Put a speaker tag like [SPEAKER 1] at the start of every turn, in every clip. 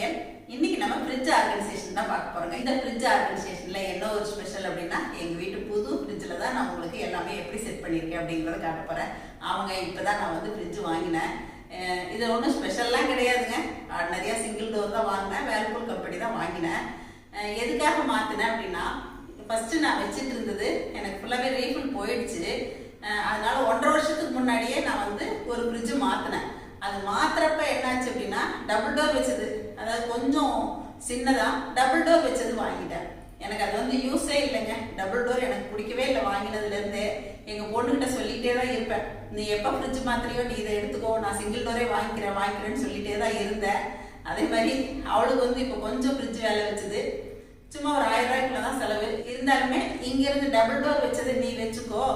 [SPEAKER 1] சமையல் இன்னைக்கு நம்ம ஃப்ரிட்ஜ் ஆர்கனைசேஷன் தான் பார்க்க போறோங்க. இந்த ஃப்ரிட்ஜ் ஆர்கனைசேஷன்ல என்ன ஒரு ஸ்பெஷல் அப்படின்னா எங்க வீட்டு புது ஃப்ரிட்ஜில் தான் நான் உங்களுக்கு எல்லாமே எப்படி செட் பண்ணியிருக்கேன் அப்படிங்கிறத காட்ட போறேன். அவங்க இப்பதான் நான் வந்து ஃப்ரிட்ஜ் வாங்கினேன். அஹ் இது ஒன்றும் ஸ்பெஷல்லாம் கிடையாதுங்க. நிறைய சிங்கிள் டோர் தான் வாங்கினேன். வேல்பூல் கம்பெனி தான் வாங்கினேன். எதுக்காக மாத்தினேன் அப்படின்னா ஃபர்ஸ்ட் நான் வச்சுட்டு இருந்தது எனக்கு ஃபுல்லாகவே ரீஃபில் போயிடுச்சு. அதனால ஒன்றரை வருஷத்துக்கு முன்னாடியே நான் வந்து ஒரு ஃப்ரிட்ஜ் மாத்தினேன். அது மாத்திரப்ப என்னாச்சு அப்படின்னா டபுள் டோர் வச்சது. அதாவது கொஞ்சம் சின்னதா டபுள் டோர் வச்சது வாங்கிட்டேன். எனக்கு அது வந்து யூஸே இல்லைங்க. டபுள் டோர் எனக்கு பிடிக்கவே இல்லை வாங்கினதுல இருந்தே எங்க பொண்ணுகிட்ட சொல்லிட்டே தான் இருப்பேன். நீ எப்போ ஃப்ரிட்ஜ் மாத்திரையோ நீ இதை எடுத்துக்கோ. நான் சிங்கிள் டோரே வாங்கிக்கிறேன் வாங்கிக்கிறேன்னு சொல்லிட்டே தான் இருந்தேன். அதே மாதிரி அவளுக்கு வந்து இப்போ கொஞ்சம் ஃப்ரிட்ஜ் வேலை வச்சது. சும்மா ஒரு ஆயிரம் ரூபாய்க்குள்ள தான் செலவு. இருந்தாலுமே இங்க இருந்து டபுள் டோர் வச்சது நீ வச்சுக்கோ.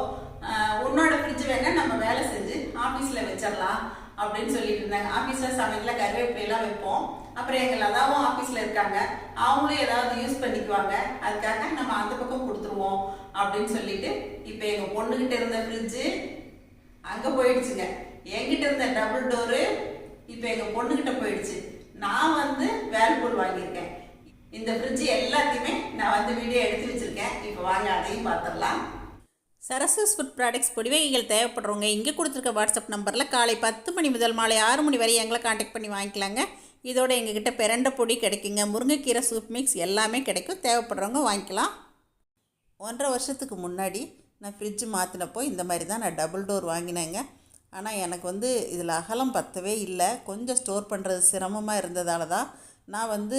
[SPEAKER 1] உன்னோட ஃப்ரிட்ஜ் வேணா நம்ம வேலை செஞ்சு ஆபீஸ்ல வச்சிடலாம். அப்படின்னு சொல்லிட்டு இருந்தாங்க. ஆஃபீஸில் சமயத்தில் கருவேப்பிலையெல்லாம் வைப்போம். அப்புறம் எங்கள் அதாவும் ஆஃபீஸில் இருக்காங்க. அவங்களும் ஏதாவது யூஸ் பண்ணிக்குவாங்க. அதுக்காக நம்ம அந்த பக்கம் கொடுத்துருவோம் அப்படின்னு சொல்லிட்டு இப்போ எங்கள் பொண்ணுகிட்ட இருந்த ஃப்ரிட்ஜு அங்கே போயிடுச்சுங்க. என்கிட்ட இருந்த டபுள் டோரு இப்போ எங்கள் பொண்ணுகிட்ட போயிடுச்சு. நான் வந்து வேல்பூல் வாங்கியிருக்கேன். இந்த ஃப்ரிட்ஜ் எல்லாத்தையுமே நான் வந்து வீடியோ எடுத்து வச்சுருக்கேன். இப்போ வாங்க அதையும் பார்த்துடலாம்.
[SPEAKER 2] சரஸ்வஸ் ஃபுட் ப்ராடக்ட்ஸ் பொடிவகைகள் தேவைப்படுறவங்க இங்கே கொடுத்துருக்க வாட்ஸ்அப் நம்பரில் காலை பத்து மணி முதல் மாலை ஆறு மணி வரை எங்களை காண்டாக்ட் பண்ணி வாங்கிக்கலாங்க. இதோட எங்ககிட்ட பிரண்ட பொடி கிடைக்குங்க. முருங்கைக்கீரை சூப் மிக்ஸ் எல்லாமே கிடைக்கும். தேவைப்படுறவங்க வாங்கிக்கலாம். ஒன்றரை வருஷத்துக்கு முன்னாடி நான் ஃப்ரிட்ஜ் மாற்றினப்போ இந்த மாதிரி தான் நான் டபுள் டோர் வாங்கினேங்க. ஆனால் எனக்கு வந்து இதில் அகலம் பத்தவே இல்லை. கொஞ்சம் ஸ்டோர் பண்ணுறது சிரமமாக இருந்ததால தான் நான் வந்து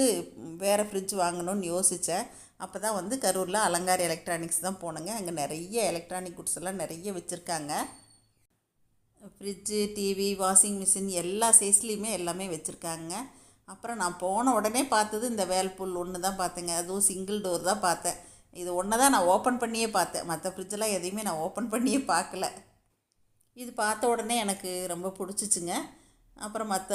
[SPEAKER 2] வேறு ஃப்ரிட்ஜ் வாங்கணும்னு யோசித்தேன் அப்போ தான் வந்து கரூரில் அலங்கார் எலக்ட்ரானிக்ஸ் தான் போனேங்க. அங்கே நிறைய எலக்ட்ரானிக் குட்ஸ் எல்லாம் நிறைய வச்சுருக்காங்க. ஃப்ரிட்ஜு டிவி வாஷிங் மிஷின் எல்லா சைஸ்லேயுமே எல்லாமே வச்சுருக்காங்க. அப்புறம் நான் போன உடனே பார்த்தது இந்த வேல்புல் ஒன்று தான் பார்த்தேங்க. அதுவும் சிங்கிள் டோர் தான் பார்த்தேன். இது ஒன்று தான் நான் ஓப்பன் பண்ணியே பார்த்தேன். மற்ற ஃப்ரிட்ஜெல்லாம் எதையுமே நான் ஓப்பன் பண்ணியே பார்க்கல. இது பார்த்த உடனே எனக்கு ரொம்ப பிடிச்சிச்சுங்க. அப்புறம் மற்ற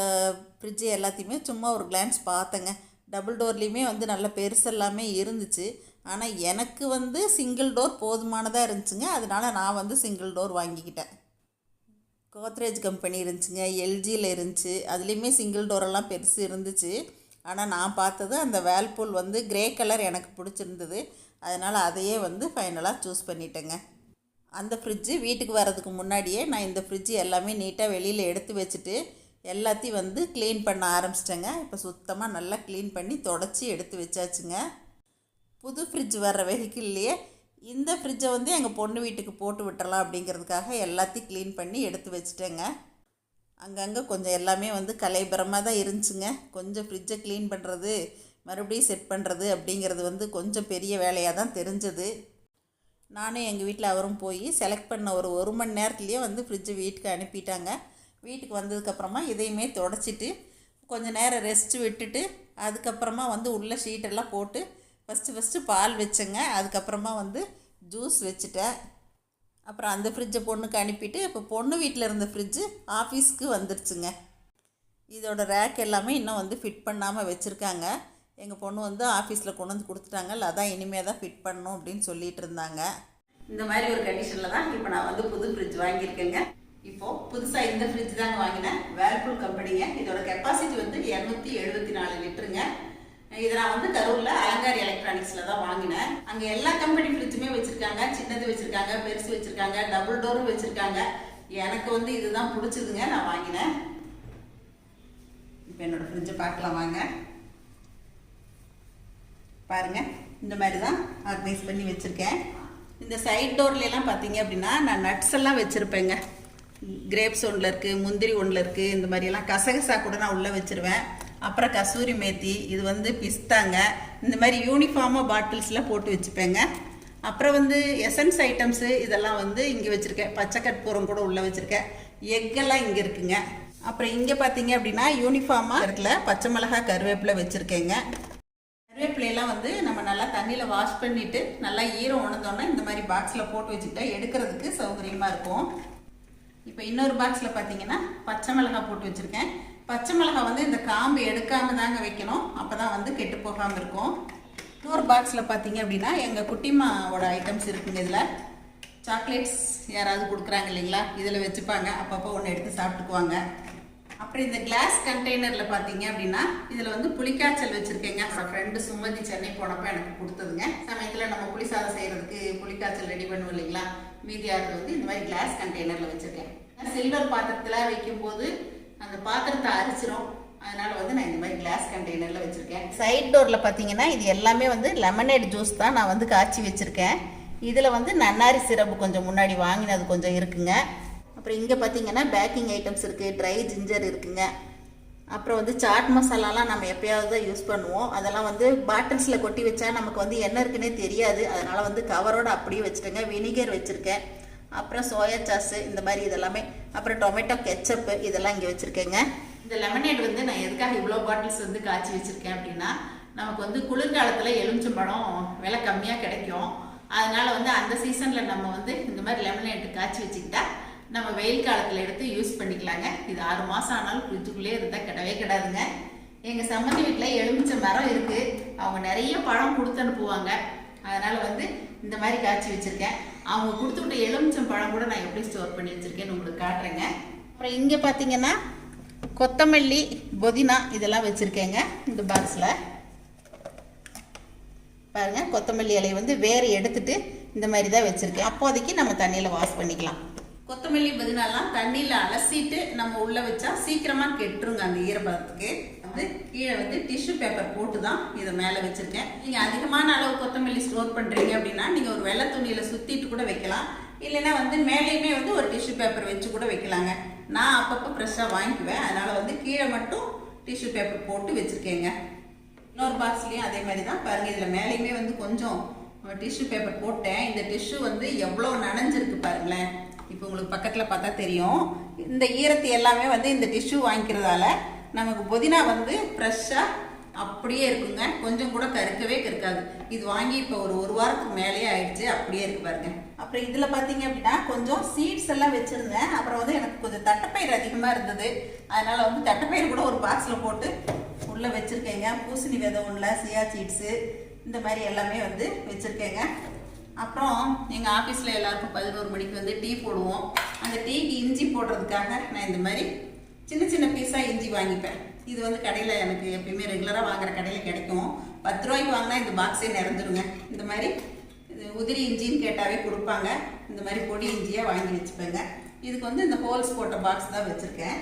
[SPEAKER 2] ஃப்ரிட்ஜு எல்லாத்தையுமே சும்மா ஒரு கிளான்ஸ் பார்த்தேங்க. டபுள் டோர்லேயுமே வந்து நல்ல பெருசெல்லாமே இருந்துச்சு. ஆனால் எனக்கு வந்து சிங்கிள் டோர் போதுமானதாக இருந்துச்சுங்க. அதனால நான் வந்து சிங்கிள் டோர் வாங்கிக்கிட்டேன். கோத்ரேஜ் கம்பெனி இருந்துச்சுங்க. எல்ஜியில் இருந்துச்சு. அதுலேயுமே சிங்கிள் டோரெல்லாம் பெருசு இருந்துச்சு. ஆனால் நான் பார்த்தது அந்த வேல்பூல் வந்து கிரே கலர் எனக்கு பிடிச்சிருந்தது. அதனால் அதையே வந்து ஃபைனலாக சூஸ் பண்ணிட்டேங்க. அந்த ஃப்ரிட்ஜு வீட்டுக்கு வர்றதுக்கு முன்னாடியே நான் இந்த ஃப்ரிட்ஜு எல்லாமே நீட்டாக வெளியில் எடுத்து வச்சுட்டு எல்லாத்தையும் வந்து க்ளீன் பண்ண ஆரம்பிச்சிட்டேங்க. இப்போ சுத்தமாக நல்லா க்ளீன் பண்ணி தொடச்சி எடுத்து வச்சாச்சுங்க. புது ஃப்ரிட்ஜ் வர்ற வெஹிக்கிள்லேயே இந்த ஃப்ரிட்ஜை வந்து எங்கள் பொண்ணு வீட்டுக்கு போட்டு விட்டுறலாம் அப்படிங்கிறதுக்காக எல்லாத்தையும் க்ளீன் பண்ணி எடுத்து வச்சுட்டேங்க. அங்கங்கே கொஞ்சம் எல்லாமே வந்து கலைபரமாக தான் இருந்துச்சுங்க. கொஞ்சம் ஃப்ரிட்ஜை க்ளீன் பண்ணுறது மறுபடியும் செட் பண்ணுறது அப்படிங்கிறது வந்து கொஞ்சம் பெரிய வேலையாக தான் தெரிஞ்சது. நானும் எங்கள் வீட்டில் அவரும் போய் செலக்ட் பண்ண ஒரு ஒரு மணி நேரத்துலேயே வந்து ஃப்ரிட்ஜை வீட்டுக்கு அனுப்பிட்டாங்க. வீட்டுக்கு வந்ததுக்கப்புறமா இதையுமே தொடச்சிட்டு கொஞ்சம் நேரம் ரெஸ்ட் விட்டுட்டு அதுக்கப்புறமா வந்து உள்ள ஷீட்டெல்லாம் போட்டு ஃபஸ்ட்டு ஃபஸ்ட்டு பால் வச்சேங்க. அதுக்கப்புறமா வந்து ஜூஸ் வச்சுட்டேன். அப்புறம் அந்த ஃப்ரிட்ஜை பொண்ணுக்கு அனுப்பிட்டு இப்போ பொண்ணு வீட்டில் இருந்த ஃப்ரிட்ஜு ஆஃபீஸ்க்கு வந்துருச்சுங்க. இதோட ரேக் எல்லாமே இன்னும் வந்து ஃபிட் பண்ணாமல் வச்சுருக்காங்க. எங்கள் பொண்ணு வந்து ஆஃபீஸில் கொண்டு வந்து கொடுத்துட்டாங்க. அதான் இனிமேல் தான் ஃபிட் பண்ணணும் அப்படின்னு சொல்லிட்டு இருந்தாங்க.
[SPEAKER 1] இந்த மாதிரி ஒரு கண்டிஷனில் தான் இப்போ நான் வந்து புது ஃப்ரிட்ஜ் வாங்கியிருக்கேங்க. இப்போ புதுசா இந்த ஃப்ரிட்ஜ் தாங்க வாங்கினேன். வேர்பூல் கம்பெனிங்க இதோட கெப்பாசிட்டி வந்து இரநூத்தி எழுபத்தி நாலு லிட்டருங்க. இதை நான் வந்து கரூர்ல அலங்கார் எலக்ட்ரானிக்ஸ்ல தான் வாங்கினேன். அங்க எல்லா கம்பெனி ஃப்ரிட்ஜுமே வச்சிருக்காங்க. சின்னது வச்சிருக்காங்க பெருசு வச்சிருக்காங்க டபுள் டோரும் வச்சிருக்காங்க. எனக்கு வந்து இதுதான் பிடிச்சதுங்க. நான் வாங்கினேன். இப்போ என்னோட ஃப்ரிட்ஜை பார்க்கலாம் வாங்க. பாருங்க. இந்த மாதிரி தான் ஆர்கனைஸ் பண்ணி வச்சுருக்கேன். இந்த சைட் டோர்லலாம் பார்த்தீங்க அப்படின்னா நான் நட்ஸ் எல்லாம் வச்சுருப்பேங்க. கிரேப்ஸ் ஒன்றில் இருக்குது முந்திரி ஒன்றில் இருக்குது இந்த மாதிரியெல்லாம் கசகசா கூட நான் உள்ளே வச்சுருவேன். அப்புறம் கசூரி மேத்தி இது வந்து பிஸ்தாங்க. இந்த மாதிரி யூனிஃபார்மாக பாட்டில்ஸில் போட்டு வச்சுப்பேங்க. அப்புறம் வந்து எசன்ஸ் ஐட்டம்ஸு இதெல்லாம் வந்து இங்கே வச்சுருக்கேன். பச்சை கற்பூரம் கூட உள்ளே வச்சுருக்கேன். எக்கெல்லாம் இங்கே இருக்குங்க. அப்புறம் இங்கே பார்த்தீங்க அப்படின்னா யூனிஃபார்மாக இருக்கல பச்சை மிளகா கருவேப்பிலை வச்சுருக்கேங்க. கருவேப்பிலையெல்லாம் வந்து நம்ம நல்லா தண்ணியில் வாஷ் பண்ணிவிட்டு நல்லா ஈரம் உணர்ந்தோன்னா இந்த மாதிரி பாக்ஸில் போட்டு வச்சுக்கிட்டா எடுக்கிறதுக்கு சௌகரியமாக இருக்கும். இப்போ இன்னொரு பாக்ஸில் பார்த்தீங்கன்னா பச்சை மிளகாய் போட்டு வச்சுருக்கேன். பச்சை மிளகாய் வந்து இந்த காம்பு எடுக்காம தாங்க வைக்கணும். அப்போ தான் வந்து கெட்டு போகாமல் இருக்கும். இன்னொரு பாக்ஸில் பார்த்தீங்க அப்படின்னா எங்கள் குட்டிமாவோட ஐட்டம்ஸ் இருக்குங்க இதில். சாக்லேட்ஸ் யாராவது கொடுக்குறாங்க இல்லைங்களா? இதில் வச்சுப்பாங்க. அப்பப்போ ஒன்று எடுத்து சாப்பிட்டுக்குவாங்க. அப்புறம் இந்த கிளாஸ் கண்டெய்னரில் பார்த்தீங்க அப்படின்னா இதில் வந்து புளிக்காய்ச்சல் வச்சுருக்கேங்க. என் ஃப்ரெண்டு சுமதி சென்னை போனப்போ எனக்கு கொடுத்ததுங்க. சமயத்தில் நம்ம புளி சாதம் புளிக்காய்ச்சல் ரெடி பண்ணுவோம் இல்லைங்களா? மீதியாகிறது வந்து இந்த மாதிரி கிளாஸ் கண்டெய்னரில் வச்சுருக்கேன். சில்வர் பாத்திரத்தில் வைக்கும்போது அந்த பாத்திரத்தை அரிச்சிரும். அதனால வந்து நான் இந்த மாதிரி கிளாஸ் கண்டெய்னரில் வச்சுருக்கேன். சைட் டோரில் பார்த்தீங்கன்னா இது எல்லாமே வந்து லெமனேட் ஜூஸ் தான் நான் வந்து காய்ச்சி வச்சுருக்கேன். இதில் வந்து நன்னாரி சிரப்பு கொஞ்சம் முன்னாடி வாங்கினது கொஞ்சம் இருக்குங்க. அப்புறம் இங்கே பார்த்தீங்கன்னா பேக்கிங் ஐட்டம்ஸ் இருக்குது ட்ரை ஜிஞ்சர் இருக்குங்க. அப்புறம் வந்து சாட் மசாலாலாம் நம்ம எப்பயாவது தான் யூஸ் பண்ணுவோம். அதெல்லாம் வந்து பாட்டில்ஸில் கொட்டி வச்சா நமக்கு வந்து என்ன இருக்குன்னே தெரியாது. அதனால் வந்து கவரோடு அப்படியே வச்சுட்டேங்க. வினிகர் வச்சுருக்கேன். அப்புறம் சோயா சாஸு இந்த மாதிரி இதெல்லாமே அப்புறம் டொமேட்டோ கெச்சப்பு இதெல்லாம் இங்கே வச்சுருக்கேங்க. இந்த லெமனேட் வந்து நான் எதுக்காக இவ்வளோ பாட்டில்ஸ் வந்து காய்ச்சி வச்சுருக்கேன் அப்படின்னா நமக்கு வந்து குளிர்காலத்தில் எலுமிச்சம்பழம் விலை கம்மியாக கிடைக்கும். அதனால் வந்து அந்த சீசனில் நம்ம வந்து இந்த மாதிரி லெமனேட் காய்ச்சி வச்சுக்கிட்டா நம்ம வெயில் காலத்தில் எடுத்து யூஸ் பண்ணிக்கலாங்க. இது ஆறு மாதம் ஆனாலும் ஃப்ரிட்ஜுக்குள்ளே இருந்தால் கிடவே கிடாதுங்க. எங்கள் சம்மந்தி வீட்டில் எலுமிச்சை மரம் இருக்குது அவங்க நிறைய பழம் கொடுத்து அனுப்புவாங்க. அதனால் வந்து இந்த மாதிரி காய்ச்சி வச்சுருக்கேன். அவங்க கொடுத்து விட்ட எலுமிச்சம் பழம் கூட நான் எப்படி ஸ்டோர் பண்ணி வச்சுருக்கேன்னு உங்களுக்கு காட்டுறேங்க. அப்புறம் இங்கே பார்த்தீங்கன்னா கொத்தமல்லி புதினா இதெல்லாம் வச்சுருக்கேங்க இந்த பாக்ஸில் பாருங்க கொத்தமல்லி இலையை வந்து வேறு எடுத்துட்டு இந்த மாதிரி தான் வச்சுருக்கேன். அப்போதைக்கு நம்ம தண்ணியில் வாஷ் பண்ணிக்கலாம். கொத்தமல்லி புதினாலாம் தண்ணியில் அலசிட்டு நம்ம உள்ளே வச்சா சீக்கிரமாக கெட்டுருங்க அந்த ஈரப்பதத்துக்கு. வந்து கீழே வந்து டிஷ்யூ பேப்பர் போட்டு தான் இதை மேலே வச்சுருக்கேன். நீங்கள் அதிகமான அளவு கொத்தமல்லி ஸ்டோர் பண்ணுறீங்க அப்படின்னா நீங்கள் ஒரு வெள்ளை துணியில் சுற்றிட்டு கூட வைக்கலாம். இல்லைன்னா வந்து மேலேயுமே வந்து ஒரு டிஷ்யூ பேப்பர் வச்சு கூட வைக்கலாங்க. நான் அப்பப்போ ஃப்ரெஷ்ஷாக வாங்கிக்குவேன். அதனால் வந்து கீழே மட்டும் டிஷ்யூ பேப்பர் போட்டு வச்சிருக்கேங்க. இன்னொரு பாக்ஸ்லேயும் அதே மாதிரி தான் பாருங்கள் இதில் மேலேயுமே வந்து கொஞ்சம் டிஷ்யூ பேப்பர் போட்டேன். இந்த டிஷ்யூ வந்து எவ்வளோ நனைஞ்சிருக்கு பாருங்களேன். இப்போ உங்களுக்கு பக்கத்தில் பார்த்தா தெரியும். இந்த ஈரத்தை எல்லாமே வந்து இந்த டிஷ்யூ வாங்கிக்கிறதால நமக்கு புதினா வந்து ஃப்ரெஷ்ஷாக அப்படியே இருக்குங்க. கொஞ்சம் கூட கருக்கவே கருக்காது. இது வாங்கி இப்போ ஒரு ஒரு வாரத்துக்கு மேலேயே ஆயிடுச்சு. அப்படியே இருக்கு பாருங்க. அப்புறம் இதில் பார்த்தீங்க அப்படின்னா கொஞ்சம் சீட்ஸ் எல்லாம் வச்சுருந்தேன். அப்புறம் வந்து எனக்கு கொஞ்சம் தட்டைப்பயிர் அதிகமாக இருந்தது. அதனால் வந்து தட்டைப்பயிர் கூட ஒரு பாக்ஸில் போட்டு உள்ளே வச்சுருக்கேங்க. பூசணி விதை ஒன்றில் சியா சீட்ஸு இந்த மாதிரி எல்லாமே வந்து வச்சுருக்கேங்க. அப்புறம் எங்கள் ஆஃபீஸில் எல்லாருக்கும் பதினோரு மணிக்கு வந்து டீ போடுவோம். அந்த டீக்கு இஞ்சி போடுறதுக்காக நான் இந்த மாதிரி சின்ன சின்ன பீஸாக இஞ்சி வாங்கிப்பேன். இது வந்து கடையில் எனக்கு எப்பயுமே ரெகுலராக வாங்குற கடையில் கிடைக்கும். பத்து ரூபாய்க்கு வாங்கினா இந்த பாக்ஸே நிறந்துருங்க இந்த மாதிரி இது உதிரி இஞ்சின்னு கேட்டாவே கொடுப்பாங்க. இந்த மாதிரி பொடி இஞ்சியாக வாங்கி வச்சுப்பேங்க. இதுக்கு வந்து இந்த ஹோல்ஸ் போட்ட பாக்ஸ் தான் வச்சுருக்கேன்.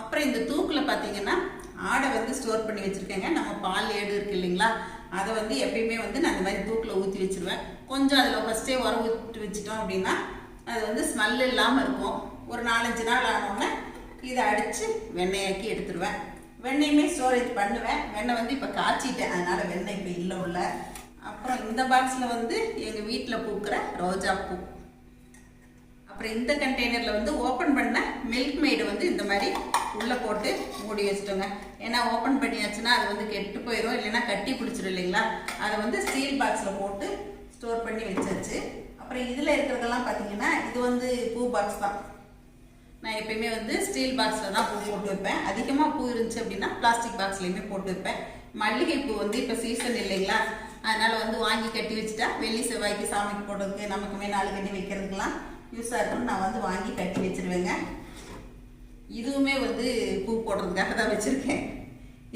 [SPEAKER 1] அப்புறம் இந்த தூக்கில் பார்த்தீங்கன்னா ஆடை வந்து ஸ்டோர் பண்ணி வச்சுருக்கேங்க. நம்ம பால் ஏடு இருக்கு இல்லைங்களா? அதை வந்து எப்பயுமே வந்து நான் இந்த மாதிரி தூக்கில் ஊற்றி வச்சுருவேன். கொஞ்சம் அதில் ஃபஸ்ட்டே உரம் விட்டு வச்சிட்டோம் அப்படின்னா அது வந்து ஸ்மெல் இல்லாமல் இருக்கும். ஒரு நாலஞ்சு நாள் ஆனோடனே இதை அடித்து வெண்ணெயாக்கி எடுத்துருவேன். வெண்ணெயுமே ஸ்டோரேஜ் பண்ணுவேன். வெண்ணெய் வந்து இப்போ காய்ச்சிட்டேன். அதனால் வெண்ணெய் இப்போ இல்லை உள்ள. அப்புறம் இந்த பாக்ஸில் வந்து எங்கள் வீட்டில் பூக்கிற ரோஜா பூ. அப்புறம் இந்த கண்டெய்னரில் வந்து ஓப்பன் பண்ண மில்க் மெய்டு வந்து இந்த மாதிரி உள்ளே போட்டு மூடி வச்சுட்டோங்க. ஏன்னா ஓப்பன் பண்ணியாச்சுன்னா அது வந்து கெட்டு போயிடும் இல்லைன்னா கட்டி பிடிச்சிடும் இல்லைங்களா? அதை வந்து ஸ்டீல் பாக்ஸில் போட்டு ஸ்டோர் பண்ணி வச்சாச்சு. அப்புறம் இதில் இருக்கிறதெல்லாம் பார்த்தீங்கன்னா இது வந்து பூ பாக்ஸ் தான். நான் எப்பயுமே வந்து ஸ்டீல் பாக்ஸில் தான் பூ போட்டு வைப்பேன் அதிகமாக பூ இருந்துச்சு அப்படின்னா பிளாஸ்டிக் பாக்ஸ்லேயுமே போட்டு வைப்பேன் மல்லிகை பூ வந்து இப்போ சீசன் இல்லைங்களா? அதனால் வந்து வாங்கி கட்டி வச்சுட்டா வெள்ளி செவ்வாய்க்கு சாமிக்கு போடுறதுக்கு நமக்குமே நாலு கட்டி வைக்கிறதுக்கெல்லாம் யூஸாக இருக்கும்னு நான் வந்து வாங்கி கட்டி வச்சிருவேங்க. இதுவுமே வந்து பூ போடுறதுக்காக தான் வச்சுருக்கேன்.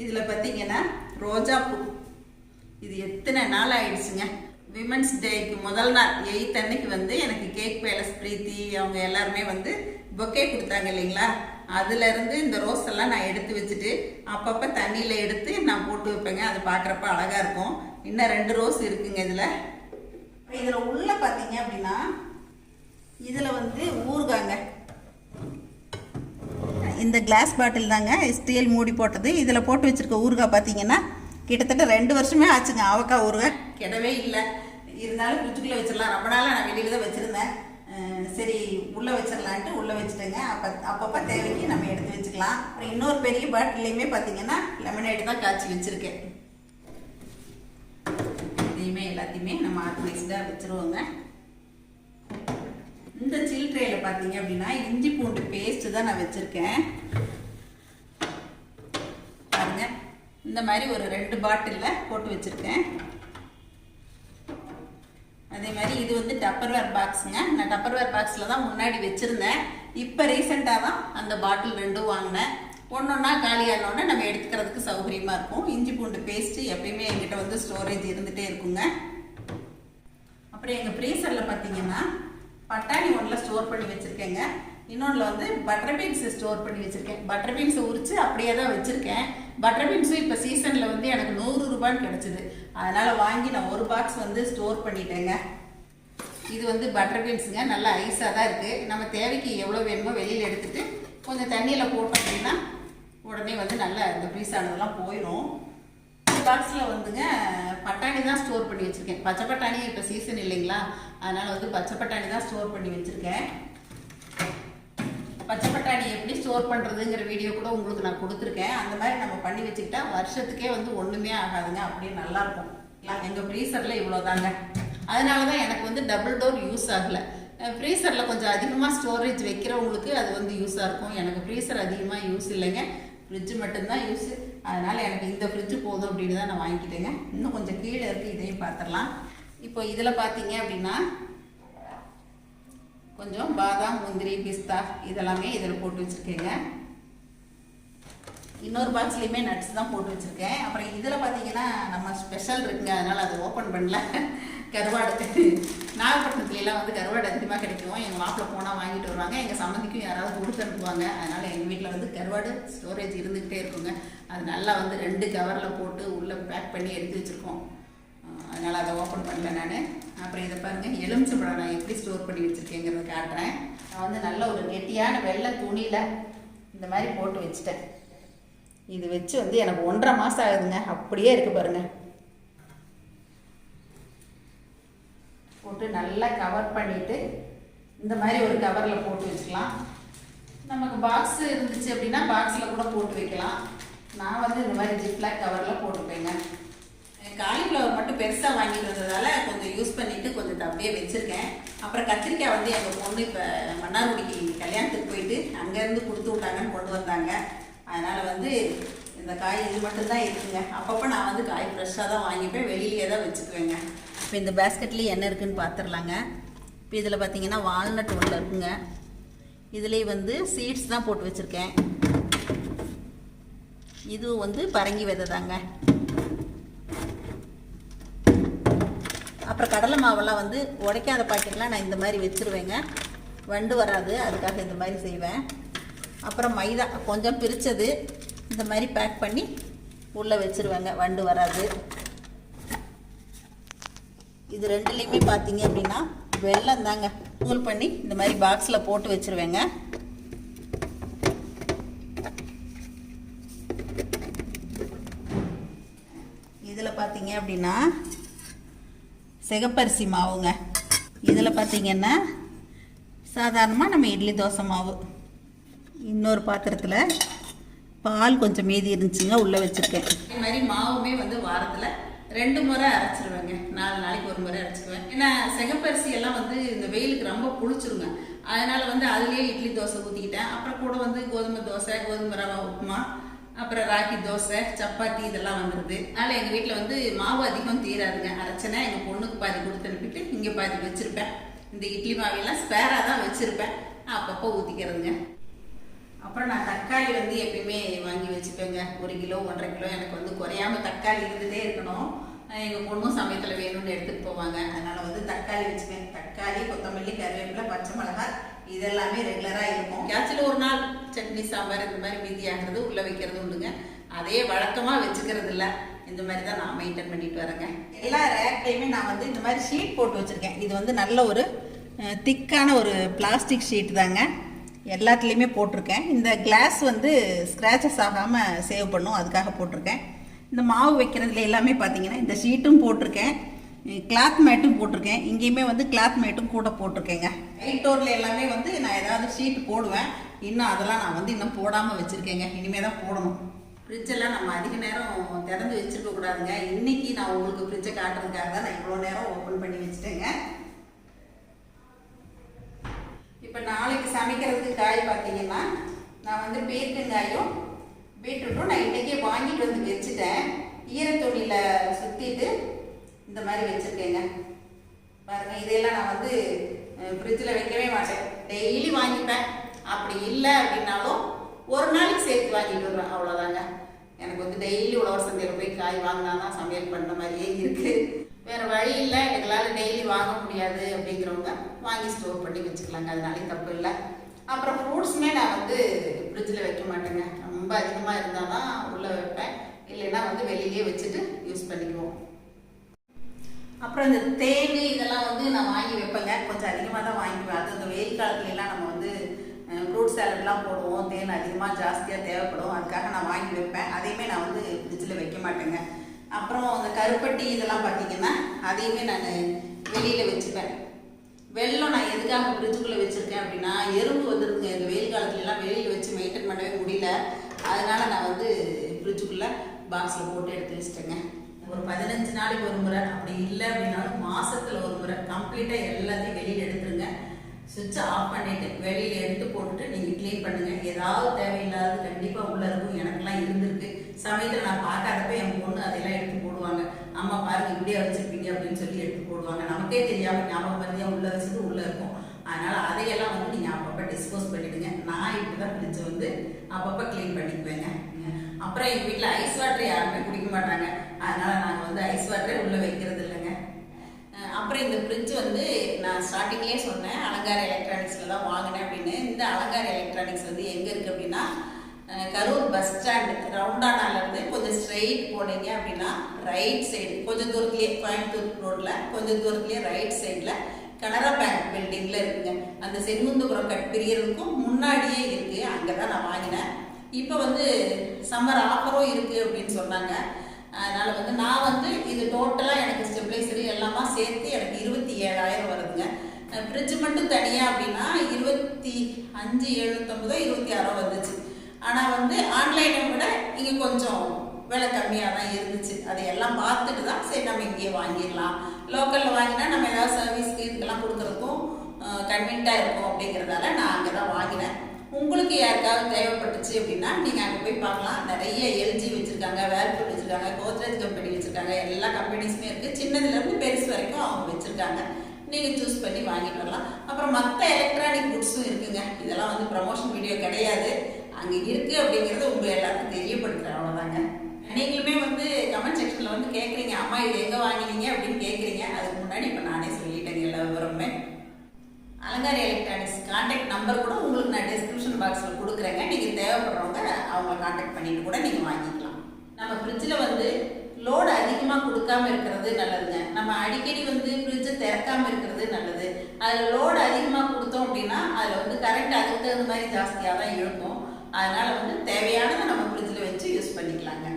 [SPEAKER 1] இதில் பார்த்தீங்கன்னா ரோஜா பூ. இது எத்தனை நாள் ஆயிடுச்சுங்க? விமன்ஸ் டேக்கு முதல் நாள் எயித் அன்னைக்கு வந்து எனக்கு கேக் பேலஸ் பிரீத்தி அவங்க எல்லாருமே வந்து பொக்கே கொடுத்தாங்க இல்லைங்களா? அதுலேருந்து இந்த ரோஸ் எல்லாம் நான் எடுத்து வச்சுட்டு அப்பப்போ தண்ணியில் எடுத்து நான் போட்டு வைப்பேங்க. அது பார்க்குறப்ப அழகாக இருக்கும். இன்னும் ரெண்டு ரோஸ் இருக்குங்க இதில். இதில் உள்ள பார்த்தீங்க அப்படின்னா இதில் வந்து ஊறுகாங்க. இந்த கிளாஸ் பாட்டில் தாங்க ஸ்டீல் மூடி போட்டது. இதில் போட்டு வச்சுருக்க ஊறுகாய் பார்த்தீங்கன்னா கிட்டத்தட்ட ரெண்டு வருஷமே ஆச்சுங்க. அவக்காய் ஊறுகாய் கிடவே இல்லை. இருந்தாலும் ஃப்ரிட்ஜுக்குள்ளே வச்சிடலாம். ரொம்ப நாளாக நான் வெளியில் தான் வச்சுருந்தேன். சரி உள்ளே வச்சிடலான்ட்டு உள்ளே வச்சுட்டேங்க. அப்போ அப்பப்போ தேவைக்கு நம்ம எடுத்து வச்சுக்கலாம். அப்புறம் இன்னொரு பெரிய பாட்டிலையுமே பார்த்தீங்கன்னா லெமனேட் தான் காய்ச்சி வச்சுருக்கேன். இதையுமே எல்லாத்தையுமே நம்ம ஆர்கனைஸ்டாக வச்சுருவோங்க. இந்த சில் ட்ரேயில் பார்த்தீங்க அப்படின்னா இஞ்சி பூண்டு பேஸ்ட்டு தான் நான் வச்சுருக்கேன் பாருங்க இந்த மாதிரி ஒரு ரெண்டு பாட்டிலில் போட்டு வச்சுருக்கேன். அதே மாதிரி இது வந்து டப்பர்வேர் பாக்ஸுங்க நான் டப்பர்வேர் பாக்ஸில் தான் முன்னாடி வச்சுருந்தேன். இப்போ ரீசெண்டாக தான் அந்த பாட்டில் ரெண்டும் வாங்கினேன். ஒன்றொன்னா காலியானோடனே நம்ம எடுத்துக்கிறதுக்கு சௌகரியமாக இருக்கும். இஞ்சி பூண்டு பேஸ்ட்டு எப்பயுமே எங்கிட்ட வந்து ஸ்டோரேஜ் இருந்துகிட்டே இருக்குங்க. அப்புறம் எங்கள் ஃப்ரீசரில் பார்த்தீங்கன்னா பட்டாணி ஒன்றில் ஸ்டோர் பண்ணி வச்சுருக்கேங்க. இன்னொன்றில் வந்து பட்டர் பீன்ஸ் ஸ்டோர் பண்ணி வச்சுருக்கேன். பட்டர் பீன்ஸை உரித்து அப்படியே தான் வச்சுருக்கேன். பட்டர் பீன்ஸும் இப்போ சீசனில் வந்து எனக்கு நூறு ரூபான்னு கிடச்சிது. அதனால் வாங்கி நான் ஒரு பாக்ஸ் வந்து ஸ்டோர் பண்ணிட்டேங்க. இது வந்து பட்டர் பீன்ஸுங்க நல்லா ஐஸாக தான் இருக்குது நம்ம தேவைக்கு எவ்வளோ வேணுமோ வெளியில் எடுத்துகிட்டு கொஞ்சம் தண்ணியில் போட்டோம் அப்படின்னா உடனே வந்து நல்லா இந்த ஃப்ரீஸ் ஆனதெல்லாம் போயிடும் பாக்ஸில் வந்துங்க பட்டாணி தான் ஸ்டோர் பண்ணி வச்சுருக்கேன். பச்சை பட்டாணி இப்போ சீசன் இல்லைங்களா? அதனால் வந்து பச்சை பட்டாணி தான் ஸ்டோர் பண்ணி வச்சுருக்கேன். பச்சை பட்டாணி எப்படி ஸ்டோர் பண்ணுறதுங்கிற வீடியோ கூட உங்களுக்கு நான் கொடுத்துருக்கேன். அந்த மாதிரி நம்ம பண்ணி வச்சுக்கிட்டா வருஷத்துக்கே வந்து ஒன்றுமே ஆகாதுங்க. அப்படியே நல்லாயிருக்கும். எங்கள் ஃப்ரீசரில் இவ்வளோதாங்க அதனால தான் எனக்கு வந்து டபுள் டோர் யூஸ் ஆகலை. ஃப்ரீசரில் கொஞ்சம் அதிகமாக ஸ்டோரேஜ் வைக்கிறவங்களுக்கு அது வந்து யூஸாக இருக்கும். எனக்கு ஃப்ரீசர் அதிகமாக யூஸ் இல்லைங்க. ஃப்ரிட்ஜு மட்டும்தான் யூஸ் அதனால் எனக்கு இந்த ஃப்ரிட்ஜு போதும் அப்படின்னு தான் நான் வாங்கிக்கிட்டேங்க. இன்னும் கொஞ்சம் கீழே இருக்குது இதையும் பார்த்துடலாம். இப்போ இதில் பார்த்தீங்க அப்படின்னா கொஞ்சம் பாதாம் முந்திரி பிஸ்தா இதெல்லாமே இதில் போட்டு வச்சுருக்கேங்க. இன்னொரு பாக்ஸ்லேயுமே நட்ஸ் தான் போட்டு வச்சுருக்கேன். அப்புறம் இதில் பார்த்தீங்கன்னா நம்ம ஸ்பெஷல் இருக்குங்க. அதனால் அதை ஓப்பன் பண்ணல. கருவாடு. நாகப்பட்டினத்துலலாம் வந்து கருவாடு அதிகமாக கிடைக்கும். எங்கள் மாப்பிள்ளை போனால் வாங்கிட்டு வருவாங்க. எங்கள் சம்மந்திக்கும் யாராவது கொடுத்து அனுப்புவாங்க. அதனால் எங்கள் வீட்டில் வந்து கருவாடு ஸ்டோரேஜ் இருந்துக்கிட்டே இருக்குங்க. அது நல்லா வந்து ரெண்டு கவரில் போட்டு உள்ளே பேக் பண்ணி எடுத்து வச்சுருக்கோம். அதனால் அதை ஓப்பன் பண்ணல நான். அப்புறம் இதை பாருங்கள் எலுமிச்சம்பழம் நான் எப்படி ஸ்டோர் பண்ணி வச்சுருக்கேங்கிறத காட்டுறேன். நான் வந்து நல்ல ஒரு கெட்டியான வெள்ளை துணியில் இந்த மாதிரி போட்டு வச்சுட்டேன். இது வச்சு வந்து எனக்கு ஒன்றரை மாதம் ஆகுதுங்க. அப்படியே இருக்குது பாருங்கள் போட்டு நல்லா கவர் பண்ணிவிட்டு இந்த மாதிரி ஒரு கவரில் போட்டு வச்சுக்கலாம். நமக்கு பாக்ஸ் இருந்துச்சு அப்படின்னா பாக்ஸில் கூட போட்டு வைக்கலாம். நான் வந்து இந்த மாதிரி ஜிப்லாக் கவரில் போட்டுப்பேங்க. காலிஃப்ளவர் மட்டும் பெருசாக வாங்கிட்டு வந்ததால கொஞ்சம் யூஸ் பண்ணிவிட்டு கொஞ்சம் அப்படியே வச்சுருக்கேன். அப்புறம் கத்திரிக்காய் வந்து எங்கள் பொண்ணு இப்போ மன்னார்குடிக்கு கல்யாணத்துக்கு போயிட்டு அங்கேருந்து கொடுத்து விட்டாங்கன்னு கொண்டு வந்தாங்க. அதனால் வந்து இந்த காய் இது மட்டும்தான் இருக்குங்க. அப்பப்போ நான் வந்து காய் ஃப்ரெஷ்ஷாக தான் வாங்கிப்பேன். வெளியிலே தான் வச்சுக்குவேங்க. இப்போ இந்த பேஸ்கெட்லேயே என்ன இருக்குதுன்னு பார்த்துடலாங்க இப்போ இதில் பார்த்தீங்கன்னா வால்நட் ஒன்று இருக்குங்க. இதுலேயே வந்து சீட்ஸ் தான் போட்டு வச்சுருக்கேன். இதுவும் வந்து பரங்கி விதை தாங்க அப்புறம் கடலை மாவெல்லாம் வந்து உடைக்காத பாக்கெட்லாம் நான் இந்த மாதிரி வச்சுருவேங்க. வண்டு வராது அதுக்காக இந்த மாதிரி செய்வேன். அப்புறம் மைதா கொஞ்சம் பிரித்தது இந்த மாதிரி பேக் பண்ணி உள்ளே வச்சுருவேங்க. வண்டு வராது. இது ரெண்டுலேயுமே பார்த்தீங்க அப்படின்னா வெள்ளம் தாங்க. தூள் பண்ணி இந்த மாதிரி பாக்ஸில் போட்டு வச்சுருவேங்க. இதில் பார்த்தீங்க அப்படின்னா சிகப்பரிசி மாவுங்க. இதில் பார்த்திங்கன்னா சாதாரணமாக நம்ம இட்லி தோசை மாவு. இன்னொரு பாத்திரத்தில் பால் கொஞ்சம் மீதி இருந்துச்சுங்க உள்ளே வச்சுருக்கேன். இது மாதிரி மாவுமே வந்து வாரத்தில் ரெண்டு முறை அரைச்சிருவேங்க. நாலு நாளைக்கு ஒரு முறை அரைச்சிருவேன். ஏன்னா சிகப்பரிசி எல்லாம் வந்து இந்த வெயிலுக்கு ரொம்ப புளிச்சிருங்க. அதனால் வந்து அதுலேயே இட்லி தோசை ஊற்றிக்கிட்டேன் அப்புறம் கூட வந்து கோதுமை தோசை கோதுமை ரவா உப்புமா அப்புறம் ராகி தோசை சப்பாத்தி இதெல்லாம் வந்துடுது அதனால் எங்கள் வீட்டில் வந்து மாவு அதிகம் தீராதுங்க. அரைச்சனா எங்கள் பொண்ணுக்கு பாதி கொடுத்து அனுப்பிட்டு இங்கே பாதி வச்சுருப்பேன். இந்த இட்லி மாவையெல்லாம் ஸ்பேராக தான் வச்சுருப்பேன். அப்பப்போ ஊற்றிக்கிறதுங்க அப்புறம் நான் தக்காளி வந்து எப்பயுமே வாங்கி வச்சுப்பேங்க. ஒரு கிலோ ஒன்றரை கிலோ எனக்கு வந்து குறையாம தக்காளி இருந்துகிட்டே இருக்கணும். எங்கள் பொண்ணும் சமயத்தில் வேணும்னு எடுத்துகிட்டு போவாங்க. அதனால் வந்து தக்காளி வச்சுப்பேன். தக்காளி கொத்தமல்லி கருவேப்பிலை பச்சை மிளகாய் இதெல்லாமே ரெகுலராக இருக்கும். யாச்சில் ஒரு நாள் சட்னி சாம்பார் இந்த மாதிரி மீதி ஆகிறது உள்ளே வைக்கிறது உண்டுங்க. அதே வழக்கமாக வச்சுக்கிறது இல்லை இந்த மாதிரி தான் நான் மெயின்டைன் பண்ணிட்டு வரேங்க எல்லா ரேக்லையுமே நான் வந்து இந்த மாதிரி ஷீட் போட்டு வச்சுருக்கேன். இது வந்து நல்ல ஒரு திக்கான ஒரு பிளாஸ்டிக் ஷீட் தாங்க. எல்லாத்துலேயுமே போட்டிருக்கேன். இந்த கிளாஸ் வந்து ஸ்க்ராச்சஸ் ஆகாமல் சேவ் பண்ணும். அதுக்காக போட்டிருக்கேன். இந்த மாவு வைக்கிறதுல எல்லாமே பார்த்தீங்கன்னா இந்த ஷீட்டும் போட்டிருக்கேன். கிளாத் மேட்டும் போட்டிருக்கேன். இங்கேயுமே வந்து கிளாத் மேட்டும் கூட போட்டிருக்கேங்க. ஐட்டோரில் எல்லாமே வந்து நான் ஏதாவது ஷீட் போடுவேன். இன்னும் அதெல்லாம் நான் வந்து இன்னும் போடாமல் வச்சுருக்கேங்க. இனிமேல் தான் போடணும் ஃப்ரிட்ஜெல்லாம் நம்ம அதிக நேரம் திறந்து வச்சுருக்க கூடாதுங்க. இன்னைக்கு நான் உங்களுக்கு ஃப்ரிட்ஜை காட்டுறதுக்காக தான் நான் இவ்வளோ நேரம் ஓப்பன் பண்ணி வச்சுட்டேங்க. இப்போ நாளைக்கு சமைக்கிறதுக்கு காய் பார்த்தீங்கன்னா நான் வந்து பீர்க்கங்காயும் பீட்ரூட்டும் நான் இன்றைக்கே வாங்கிட்டு வந்து வச்சுட்டேன். ஈரத்துணியில் சுற்றிட்டு இந்த மாதிரி வச்சுருக்கேங்க. பாருங்கள் இதையெல்லாம் நான் வந்து ஃப்ரிட்ஜில் வைக்கவே மாட்டேன். டெய்லி வாங்கிப்பேன். அப்படி இல்லை அப்படின்னாலும் ஒரு நாளைக்கு சேர்த்து வாங்கிட்டு வருவேன். அவ்வளோதாங்க எனக்கு வந்து டெய்லி உழவர் சந்தையில் போய் காய் வாங்கினா தான் சமையல் பண்ண மாதிரியே இருக்குது வேறு வழி இல்லை. எங்களால் டெய்லி வாங்க முடியாது அப்படிங்கிறவங்க வாங்கி ஸ்டோர் பண்ணி வச்சுக்கலாங்க. அதனாலே தப்பு இல்லை. அப்புறம் ஃப்ரூட்ஸுமே நான் வந்து ஃப்ரிட்ஜில் வைக்க மாட்டேங்க. ரொம்ப அதிகமாக இருந்தால் தான் உள்ளே வைப்பேன். இல்லைன்னா வந்து வெளியிலேயே வச்சுட்டு யூஸ் பண்ணிக்குவோம். அப்புறம் இந்த தேன் இதெல்லாம் வந்து நான் வாங்கி வைப்பேங்க. கொஞ்சம் அதிகமாக தான் வாங்கிக்குவேன். அது இந்த வெயில் காலத்துலலாம் நம்ம வந்து ஃப்ரூட் சாலட்லாம் போடுவோம். தேன் அதிகமாக ஜாஸ்தியாக தேவைப்படும். அதுக்காக நான் வாங்கி வைப்பேன். அதையுமே நான் வந்து ஃப்ரிட்ஜில் வைக்க மாட்டேங்க. அப்புறம் அந்த கருப்பட்டி இதெல்லாம் பார்த்தீங்கன்னா அதையுமே நான் வெளியில் வச்சுப்பேன். வெள்ளம் நான் எதுக்காக ஃப்ரிட்ஜுக்குள்ளே வச்சுருக்கேன் அப்படின்னா எறும்பு வந்துருக்குங்க இந்த வெயில் காலத்துலலாம் வெளியில் வச்சு மெயின்டைன் பண்ணவே முடியல. அதனால நான் வந்து ஃப்ரிட்ஜுக்குள்ளே பாக்ஸில் போட்டு எடுத்து வச்சிட்டேங்க. ஒரு பதினஞ்சு நாளைக்கு ஒரு முறை அப்படி இல்லை அப்படின்னாலும் மாசத்துல ஒரு முறை. கம்ப்ளீட்டாக எல்லாத்தையும் வெளியில் எடுத்துருங்க. சுவிட்சை ஆஃப் பண்ணிட்டு வெளியில் எடுத்து போட்டுட்டு நீங்கள் க்ளீன் பண்ணுங்க. ஏதாவது தேவையில்லாத கண்டிப்பாக உள்ள இருக்கும். எனக்கெல்லாம் இருந்திருக்கு. சமயத்தில் நான் பார்க்காதப்ப என் பொண்ணு அதெல்லாம் எடுத்து போடுவாங்க. அம்மா பாருங்க இப்படியே வச்சிருப்பீங்க அப்படின்னு சொல்லி எடுத்து போடுவாங்க. நமக்கே தெரியாம ஞாபகம் மருதியா உள்ள வச்சது உள்ள இருக்கும். அதனால அதையெல்லாம் வந்து நீங்க அப்பப்ப டிஸ்போஸ் பண்ணிடுங்க. நான் இப்படிதான் ஃப்ரிட்ஜ் வந்து அப்பப்ப க்ளீன் பண்ணிக்குவேங்க. அப்புறம் எங்க வீட்டில் ஐஸ் வாட்டர் யாருமே குடிக்க மாட்டாங்க. அதனால நாங்கள் வந்து ஐஸ் வாட்டரே உள்ளே வைக்கிறது இல்லைங்க அப்புறம் இந்த ஃப்ரிட்ஜ் வந்து நான் ஸ்டார்டிங்லேயே சொன்னேன் அலங்கார எலக்ட்ரானிக்ஸில் தான் வாங்கினேன் அப்படின்னு. இந்த அலங்கார எலக்ட்ரானிக்ஸ் வந்து எங்கே இருக்குது அப்படின்னா கரூர் பஸ் ஸ்டாண்டு ரவுண்டானாலேருந்து கொஞ்சம் ஸ்ட்ரெயிட் போனீங்க அப்படின்னா ரைட் சைடு கொஞ்சம் தூரத்துலேயே கோயம்புத்தூர் ரோட்டில் கொஞ்சம் தூரத்துலேயே ரைட் சைடில் கனரா பேங்க் பில்டிங்கில் இருக்குங்க. அந்த செங்குந்தபுரம் கட் பிரியறதுக்கும் முன்னாடியே இருக்குது அங்கே தான் நான் வாங்கினேன். இப்போ வந்து சம்மர் ஆஃபரும் இருக்குது அப்படின்னு சொன்னாங்க. அதனால் வந்து நான் வந்து இது டோட்டலாக எனக்கு ஸ்டெபிளைசரு எல்லாமா சேர்த்து எனக்கு இருபத்தி ஏழாயிரம் வருதுங்க. ஃப்ரிட்ஜ் மட்டும் தனியாக அப்படின்னா இருபத்தி அஞ்சு எழுபத்தொம்பதோ இருபத்தி ஆறோ வந்துச்சு. ஆனால் வந்து ஆன்லைனை விட இங்கே கொஞ்சம் விலை கம்மியாக தான் இருந்துச்சு. அதை எல்லாம் பார்த்துட்டு தான் சரி நம்ம இங்கேயே வாங்கிடலாம். லோக்கலில் வாங்கினா நம்ம ஏதாவது சர்வீஸ்க்கு இதுக்கெல்லாம் கொடுக்குறதுக்கும் கன்வீன்ட்டாக இருக்கும் அப்படிங்கிறதால நான் அங்கே தான் வாங்கினேன். உங்களுக்கு யாருக்காவது தேவைப்பட்டுச்சு அப்படின்னா நீங்கள் அங்கே போய் பார்க்கலாம். நிறைய எல்ஜி வச்சுருக்காங்க வேர்பூல் வச்சுருக்காங்க கோத்ரேஜ் கம்பெனி வச்சுருக்காங்க. எல்லா கம்பெனிஸுமே இருக்குது சின்னதுலேருந்து பெருசு வரைக்கும் அவங்க வச்சுருக்காங்க. நீங்கள் சூஸ் பண்ணி வாங்கிட்டு வரலாம். அப்புறம் மற்ற எலக்ட்ரானிக் குட்ஸும் இருக்குங்க. இதெல்லாம் வந்து ப்ரமோஷன் வீடியோ கிடையாது. அங்கே இருக்குது அப்படிங்கிறது உங்கள் எல்லாருக்கும் தெரியப்படுத்துகிறேன் அவ்வளோதாங்க நீங்களுமே வந்து கமெண்ட் செக்ஷனில் வந்து கேட்குறீங்க அம்மா இது எங்கே வாங்கினீங்க அப்படின்னு கேட்குறீங்க அதுக்கு முன்னாடி அலங்காரி எலக்ட்ரானிக்ஸ் கான்டாக்ட் நம்பர் கூட உங்களுக்கு நான் டிஸ்கிரிப்ஷன் பாக்ஸில் கொடுக்குறேங்க. நீங்கள் தேவைப்படுறவங்க அவங்க கான்டாக்ட் பண்ணிட்டு கூட நீங்கள் வாங்கிக்கலாம். நம்ம ஃப்ரிட்ஜில் வந்து லோடு அதிகமாக கொடுக்காம இருக்கிறது நல்லதுங்க. நம்ம அடிக்கடி வந்து ஃப்ரிட்ஜை திறக்காம இருக்கிறது நல்லது. அதில் லோடு அதிகமாக கொடுத்தோம் அப்படின்னா அதில் வந்து கரண்ட் அதுக்கு தகுந்த மாதிரி ஜாஸ்தியாக தான் இழுக்கும் அதனால் வந்து தேவையானதை நம்ம ஃப்ரிட்ஜில் வச்சு யூஸ் பண்ணிக்கலாங்க.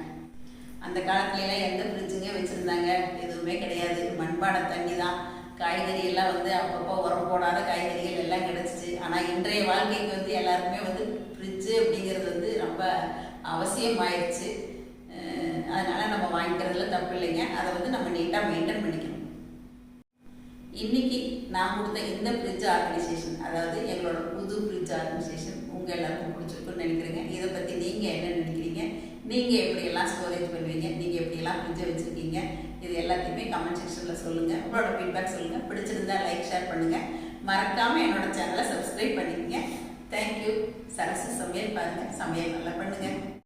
[SPEAKER 1] அந்த காலத்துலலாம் எந்த ஃப்ரிட்ஜுங்க வச்சுருந்தாங்க? எதுவுமே கிடையாது. மண்பானை தண்ணி தான் காய்கறி எல்லாம் வந்து அப்பப்போ உரம் போடாத காய்கறிகள் எல்லாம் கிடச்சிச்சு. ஆனால் இன்றைய வாழ்க்கைக்கு வந்து எல்லாருக்குமே வந்து ஃப்ரிட்ஜு அப்படிங்கிறது வந்து ரொம்ப அவசியமாயிருச்சு. அதனால் நம்ம வாங்கிக்கிறதுல தப்பு இல்லைங்க. அதை வந்து நம்ம நீட்டாக மெயின்டைன் பண்ணிக்கணும். இன்னைக்கு நான் கொடுத்த இந்த ஃப்ரிட்ஜ் ஆர்கனைசேஷன் அதாவது எங்களோட புது ஃப்ரிட்ஜ் ஆர்கனைசேஷன் உங்கள் எல்லாருக்கும் பிடிச்சிருக்குன்னு நினைக்கிறேங்க. இதை பற்றி நீங்கள் என்ன நினைக்கிறீங்க? நீங்கள் எப்படியெல்லாம் ஸ்டோரேஜ் பண்ணுவீங்க? நீங்கள் எப்படியெல்லாம் ஃப்ரிட்ஜை வச்சுருக்கீங்க? இது எல்லாத்தையுமே கமெண்ட் செக்ஷனில் சொல்லுங்கள் உங்களோட ஃபீட்பேக் சொல்லுங்கள் பிடிச்சிருந்தா லைக் ஷேர் பண்ணுங்கள் மறக்காமல் என்னோட சேனலை சப்ஸ்கிரைப் பண்ணிக்கங்க. தேங்க்யூ சரசு சமையல் பாருங்கள் சமையல் நல்லா பண்ணுங்கள்